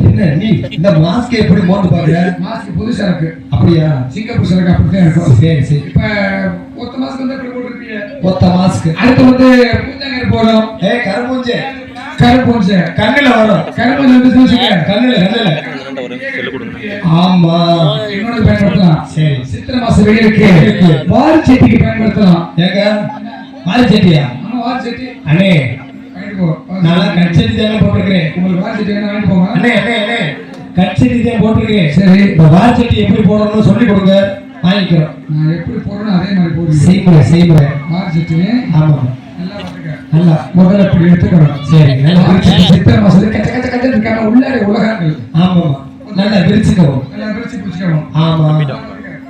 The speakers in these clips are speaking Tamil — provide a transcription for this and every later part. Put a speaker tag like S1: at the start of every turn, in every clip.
S1: என்ன நீ இந்த மாஸ்க் எப்படி மோந்து பாக்குற?
S2: மாஸ்க் புதுசா இருக்கு
S1: அப்படியா?
S2: சிங்கப்பூர் சரக்கு அப்படித்தான் இருக்கும்.
S1: சரி சரி.
S2: இப்ப ஒத்த மாஸ்க் வந்து எப்படி போட்டுருப்பீங்க?
S1: கொத்த மாஸ்க்
S2: அடுத்து வந்து பூந்தங்கர் போறோம்
S1: ஏய் கரும்பூஞ்சே.
S2: கருப்பூஞ்ச
S1: கண்ணுல வரும்.
S2: கருப்பூஞ்ச வந்து சூசிக்க
S1: கண்ணுல கண்ணுல.
S3: செல்லு கொடுங்க
S1: ஆமா.
S2: என்னோட பயன்படுத்தலாம்.
S1: சரி.
S2: சித்திரை மாசம் வெயிலுக்கு
S1: வெயிலுக்கு.
S2: வாரி செட்டிக்கு பயன்படுத்தலாம்.
S1: ஏங்க மாரி செட்டியா
S2: வாரி செட்டி.
S1: அண்ணே நான் கட்செடி தானே போட்டிருக்கிறேன்.
S2: உங்களுக்கு வாரி செட்டி வேணா போங்க.
S1: அண்ணே அண்ணே அண்ணே கட்செடி தான் போட்டிருக்கிறேன்
S2: சரி.
S1: வாரி செட்டி எப்படி போடணும்னு சொல்லி கொடுங்க. வாங்கிக்கிறோம்.
S2: நான் எப்படி போடுறேனோ அதே மாதிரி போடுங்க.
S1: செய்முறை செய்முறை
S2: வாரி செட்டி.
S1: ஆமா
S2: நல்லா பாத்துக்க
S1: நல்லா.
S2: முதல்ல இப்படி எடுத்துக்கணும்.
S1: சரி
S2: சித்திரை மாசத்துல கச்ச கச்ச கச்ச இருக்காம உள்ளார உலகங்கள்
S1: ஆமா நல்லா விரிச்சுக்கவும்.
S2: நல்லா
S1: ஆமா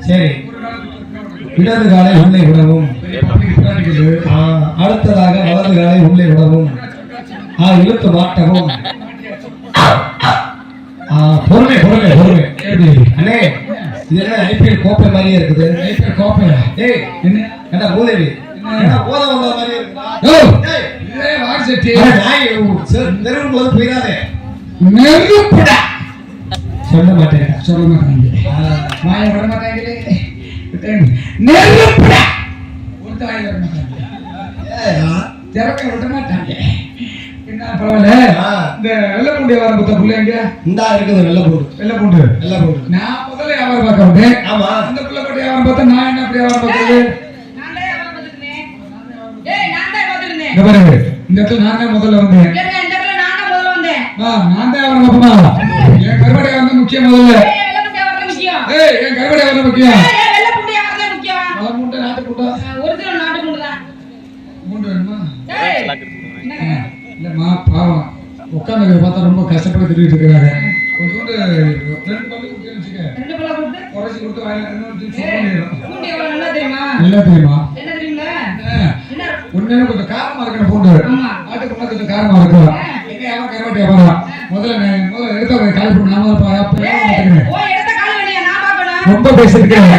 S1: சரி. இடது காலை உள்ளே விடவும். அடுத்ததாக வலது காலை உள்ளே விடவும். இழுத்து மாட்டவும். பொறுமை பொறுமை பொறுமை. அண்ணே இது என்ன ஐபிஎல் கோப்பை மாதிரியே இருக்குது?
S2: ஐபிஎல் கோப்பையா
S1: ஏய்
S2: என்ன?
S1: என்ன மூதேவி? என்ன? போத வந்த மாதிரி இருக்குதா?
S2: ஓ
S1: ஏய்,
S2: இதே வாரி செட்டி.
S1: அட நாய், சரி, தெருவுக்கு போது போயிடாதே.
S2: நெருப்புடா
S1: சொல்ல மாட்டேன்.
S2: சொல்ல மாட்டாங்களே நெருப்புடா ஒரு தாய் வர மாட்டாங்க திறக்க விட மாட்டாங்க என்ன பரவாயில்ல இந்த வெள்ளப்பூண்டி வியாபாரம் பார்த்த புள்ள எங்க
S1: இந்தா இருக்குது வெள்ள போடு
S2: வெள்ளப்பூண்டு
S1: வெள்ள போடு
S2: நான் முதல்ல வியாபாரம் பார்க்க வந்தேன்
S1: ஆமா
S2: இந்த பிள்ளை பட்டி வியாபாரம் பார்த்தா நான் என்ன அப்படி வியாபாரம் பார்க்கறது பாருங்க இந்த இடத்துல நான் தான் முதல்ல வந்தேன்
S4: நான் தான்
S2: வியாபாரம் பார்ப்போமா என் கருவாடை வந்து முக்கியம் முதல்ல
S4: ஏய்,
S2: என் கருவாடை வந்து முக்கியம்
S4: ஏய், ஏய், வெள்ளை புண்டி வியாபாரம் தான் முக்கியம்.
S2: பல மூட்டை நாட்டு கூட்டா
S4: அஹ், ஒரிஜினல் நாட்டு புண்டு தான்.
S2: மூட்டை வேணுமா
S4: ஏய்,
S2: ஆ,
S4: என்னங்க?
S2: இல்லம்மா பாவம் உட்காந்து பார்த்தா ரொம்ப திரிட்டு இருக்காங்க கொஞ்சோண்டு ரெண்டு பல்லு குட்டி வச்சுக்க
S4: ரெண்டு பல்லா கொடுத்து,
S2: குறைச்சி கொடுத்து வாயில
S4: தெரியுமா?
S2: தெரியுமா?
S4: என்ன தெரியுங்களா?
S2: ஆ,
S4: என்ன?
S2: உண்மையிலே கொஞ்சம் காரமா இருக்கணும் பூண்டு.
S4: ஆமா.
S2: ஆட்டுக்கு கொஞ்சம் காரமா இருக்கும் எங்க வியாபாரம் கருவாட்டு வியாபாரம் முதல்ல முதல்ல எடுத்த போய் கால் பண்ணி நாம. ரொம்ப
S4: பேசுறேன்.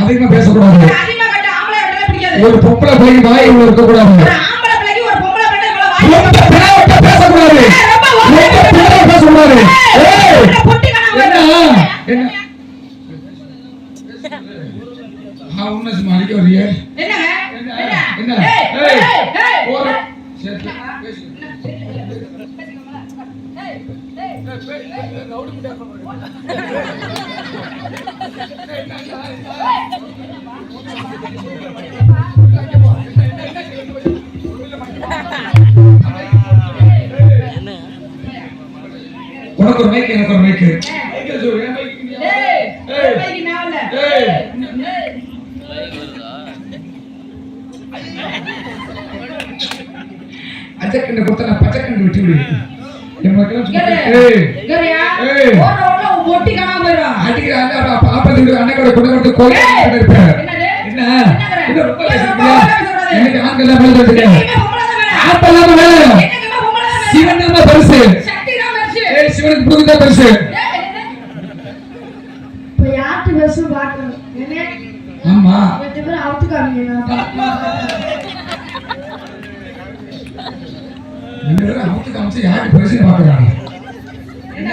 S2: அதிகமா பேசக்கூடாது. ஒரு பொம்பளை பிள்ளைக்கு வாய் இருக்கக்கூடாது.
S4: ஒரு
S2: உனக்கு ஒரு மைக் எனக்கு ஒரு மைக் மைக்கேல் அஜக்கண்ட கொடுத்தா நான் பச்சக்கண்டு விட்டு விடுவேன். பெருசு.
S4: சக்தி தான் பெருசு.
S2: ஏய் சிவனுக்கு புரிஞ்சு தான் பெருசு
S4: ஏய், என்னது?
S5: இப்போ யார்கிட்ட பேசும் பார்க்கணும் என்ன
S2: ஆமா
S5: ரெண்டு பேரும்
S2: அமுத்து காமிச்சு பாக்குறாங்க என்ன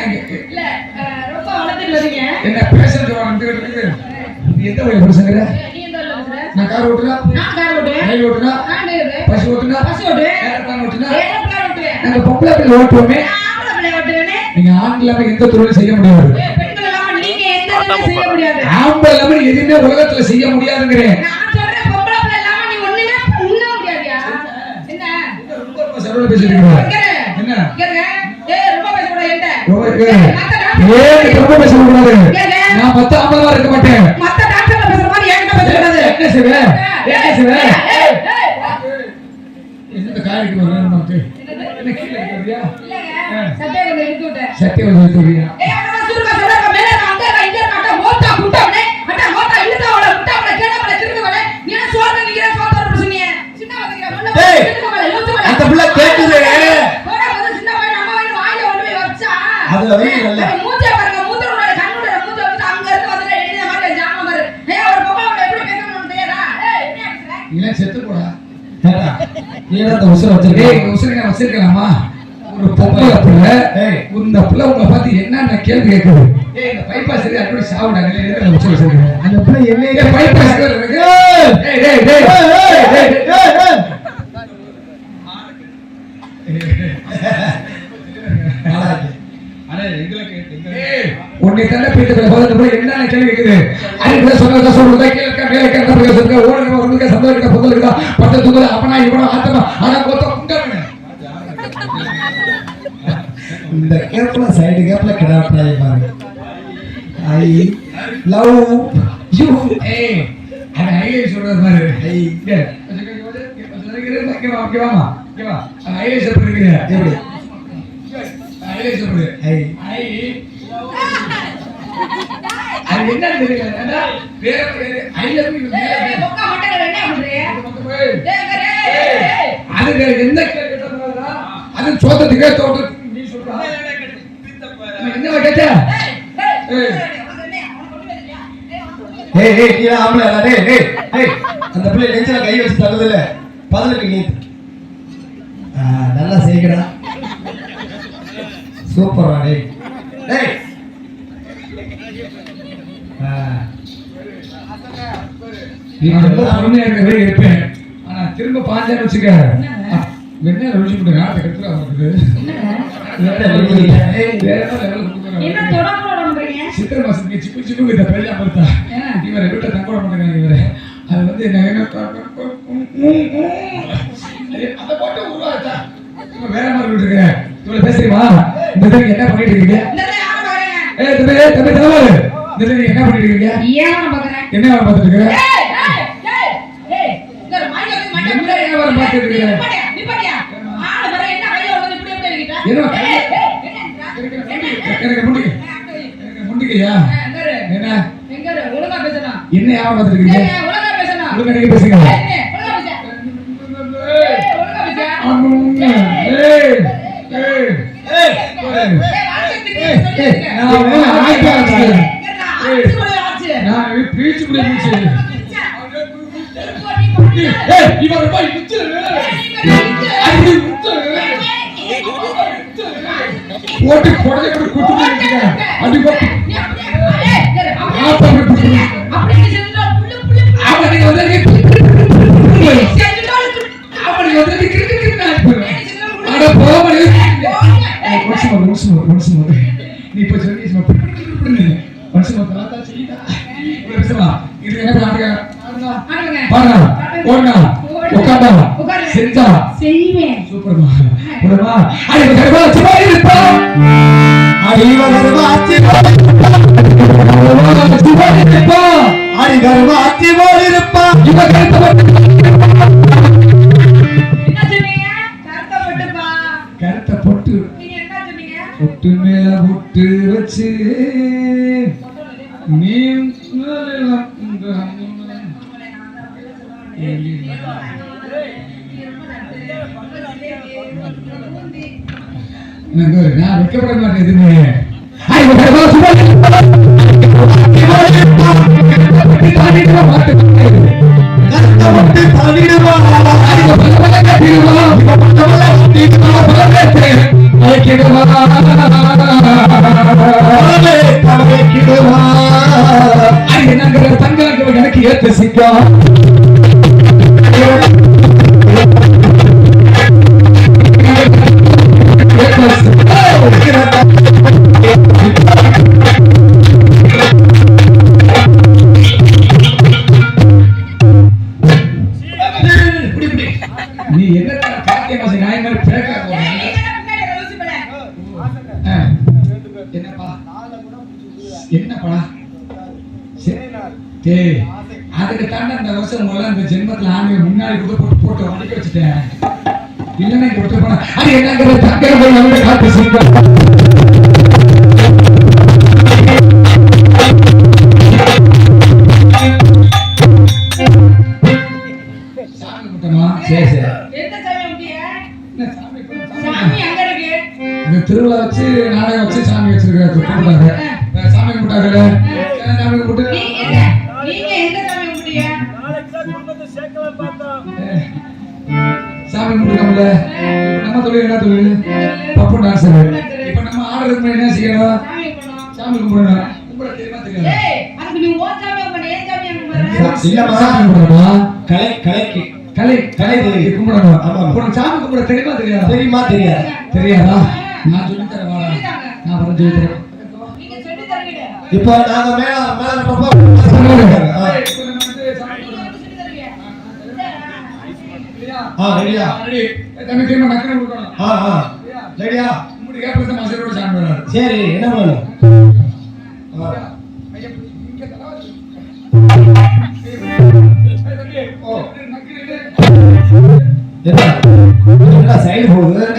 S2: நீ எந்த
S4: எந்த பேசுற?
S2: நான் கார் ஓட்டுனா
S4: நான் கார் ஓட்டுவேன்.
S2: ரயில் ஓட்டுனா
S4: நான்.
S2: பஸ் ஓட்டுனா
S4: பஸ்.
S2: ஏரோப்ளான் ஓட்டுனா
S4: ஏரோப்ளேன் ஓட்டுவேன்.
S2: நாங்க பொம்பளை பிள்ளை ஓட்டுவோமே
S4: நான் ஆம்பளை பிள்ளை ஓட்டுவேனே.
S2: நீங்க ஆண் இல்லாம எந்த தொழிலும் செய்ய முடியாது
S4: நீங்க எந்த செய்ய.
S2: ஆம்பளை இல்லாம எதுவுமே உலகத்துல செய்ய முடியாதுங்கிறேன் பேசிட்டு. என்ன.
S4: ஏய், ரொம்ப என்கிட்ட. ஏய், டாக்டர்
S2: நான் இருக்க மாட்டேன்.
S4: மத்த டாக்டர்ல பேசுற மாதிரி என்கிட்ட.
S2: என்ன செய்வேன் என்ன செய்வேன்
S4: ஏய், ஏய்.
S2: என்ன காய்க்கு வரணும் நமக்கு என்ன கீழே இருக்கிறியா
S4: இழுத்து விட்டேன்.
S2: சத்தியம் வந்து
S4: ஏய், சுருக்கா மேல அங்க இங்க மோத்தா, குட்டவனே, அட்டா, மோத்தா, இழுத்தவளே, குட்டவளே, கேட்டவளே, திருந்தவளே, நீ என்ன சோறு திங்கிற, சோத்தோட இப்படி சொன்னீங்க? சின்ன வயசுல, முன்ன வயசுல,
S1: ஏய்,
S4: திருந்தவளே, இழுத்தவளே.
S1: அந்த புள்ள
S4: பேசுற?
S2: நீலாம் செத்து போடா.
S1: ஏடா, நீ என்ன அந்த உசுரை வச்சிருக்க?
S2: டேய் உசுருங்க வச்சிருக்கலாமா ஒரு பொம்பளை பிள்ளை. இந்த பிள்ளை உங்களை பார்த்து என்னென்ன கேள்வி கேட்குது? இந்த பைபாஸ் அப்படி இல்லை வச்சிருக்கேன்
S1: அந்த பிள்ளை என்ன
S2: பைபாஸ் இருக்கு
S1: ஏய்.
S2: டேய் டேய் டேய்
S1: ஏய், ஏய், ஏய், ஏய், ஏய்.
S2: ஏய், உன்னை தள்ள பீட்டத்துல பதினெட்டு பிள்ளை என்னென்ன கேள்வி கேட்குது அதுக்கு சொன்னதா சொல்றதா கேட்க மேல கேட்க பேசுறதா ஓடுங்க ஒண்ணுங்க சந்தோஷம் இருக்கா பொங்கல் இருக்கா பத்து தூங்கல அப்பனா இவனா ஆத்தமா? ஆனா கொத்த குண்டவனே
S1: இந்த கேப்ல சைடு கேப்ல கிடாப்டாய் பாரு. I love you.
S2: ஏய் அவன் ஐஏ சொல்றது மாதிரி
S1: ஐ.
S2: இங்க, கொஞ்சம் இங்க வந்து, இங்க கொஞ்சம் இங்க இரு, இங்க வா, இங்க வாம்மா, இங்க வா. அவன் ஐஏ சொல்றது
S1: எப்படி?
S2: ஐஏ சொல்றது
S1: ஐ.
S2: ஐ. அது என்னன்னு தெரியல என்னடா? வேற வேற ஐ லவ் யூ
S4: மொக்கா மட்டங்கள் என்ன.
S2: அது வேற எந்த கேள்வி கேட்டா அது சோதத்துக்கே தோட்டத்துக்கு நீ சொல்றா. நான் என்ன கேட்ட?
S4: ஏய், என்ன?
S1: நீ ஆம்பளை டேய் டேய் டேய். அந்த பிள்ளை நெஞ்சில கை வச்சு தள்ளுது இல்ல பதிலுக்கு நீ ஆ நல்லா செய்யடா சூப்பரா டேய் ஆ
S2: நீ ரொம்ப பொறுமையா இருப்பேன். ஆனா திரும்ப பாஞ்சான்னு வச்சுக்க. வெண்ணெய் ருசி பண்ணுங்க அதை கட்டுறா அவருக்கு. சித்திரை மாசத்துக்கு சிப்பு சிப்பு இந்த பெரிய அமர்த்தா இவரை விட்ட தங்க விட மாட்டேங்கிறாங்க இவரை. அது வந்து என்ன அதை போட்டு உருவாச்சா இவன் வேற மாதிரி விட்டுருக்க இவ்வளவு பேசுறீமா இந்த தடவை என்ன பண்ணிட்டு இருக்கீங்க? ஏ தம்பி ஏய், தம்பி தலைவர் இந்த தடவை என்ன பண்ணிட்டு இருக்கீங்க?
S4: நான்
S2: என்ன பார்த்துட்டு இருக்க
S4: ஒழுங்கா
S2: பேசுங்க.
S4: ஏய், ஏய், ஒழுங்கா பேச. ஏய் ஒழுங்கா பேச.
S2: அம்முன்னு. ஏய் ஏய்
S1: ஏய்.
S2: ஏய்
S4: ஏய் வாட்ஸ்அப்புக்கு
S2: ஏய்,
S4: சொல்லி
S2: ஏய்,
S4: இருக்கேன்.
S2: நான் வந்து ஆட்சி
S4: நிறுத்து.
S2: அடி போட்டு குடலை போட்டு குத்து போட்டுருக்க. பொட்டு நீங்க என்ன
S4: சொன்னீங்க
S2: பொட்டு மேல பொட்டு வச்சு நீ எனக்கு ஒரு நான் வைக்கப்பட மாட்டேன் இவ முன்னாடி கூட போட்டு போட்டு அடிக்க வச்சுட்டேன். இல்லைன்னா இங்க விட்டு போனா அது என்னங்கிற தங்க போய் அவங்கள காத்து சீக்கிரம் சாமி திருவிழா வச்சு நாடகம் வச்சு வச்சிருக்காரு கும்பிட்டாங்க வேற சாமி கும்பிட்டாங்கல்ல. ஏன் சாமி கும்பிட்டு
S4: சாமி
S2: கும்பிட்டுக்கோம்ல. நம்ம தொழில் என்ன தொழில்? பப்பு டான்ஸர் இப்ப நம்ம ஆடுறதுக்கு என்ன செய்யணும்?
S4: சாமி கும்பிடணும்.
S2: கும்பிட தெரியுமா தெரியாது
S1: கலை கலைக்கு.
S2: கலை
S1: கலை தெரியும்.
S2: கும்பிடணும்.
S1: ஆமா.
S2: உனக்கு சாமி கும்பிட தெரியுமா தெரியாதா?
S1: தெரியுமா தெரியாது.
S2: தெரியாதா? நான் சொல்லி தரேன் வாடா. நான் வர சொல்லி தரேன்.
S1: இப்போ நாங்க மேல மேல இருக்கப்போ ஆ.
S2: ஏய், இப்ப நம்ம வந்து சாமி
S4: நீங்க
S2: கும்பிடணும்.
S4: வந்து சொல்லி தருவீங்க.
S2: சரியா?
S1: ஆ ரெடியா
S2: ரெடி. தம்பி திரும்ப நக்கனை கொடுக்கணும்
S1: ஆ ஆ ரெடியா
S2: மசரோட சாமி
S1: சரி என்ன பண்ணணும் என்ன சைடு போகுது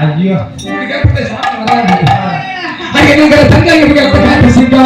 S1: ஐயோ
S2: இப்படி கேட்பது சாமி வராது. அங்கே நீங்கள் தங்கை எப்படி பேசிட்டா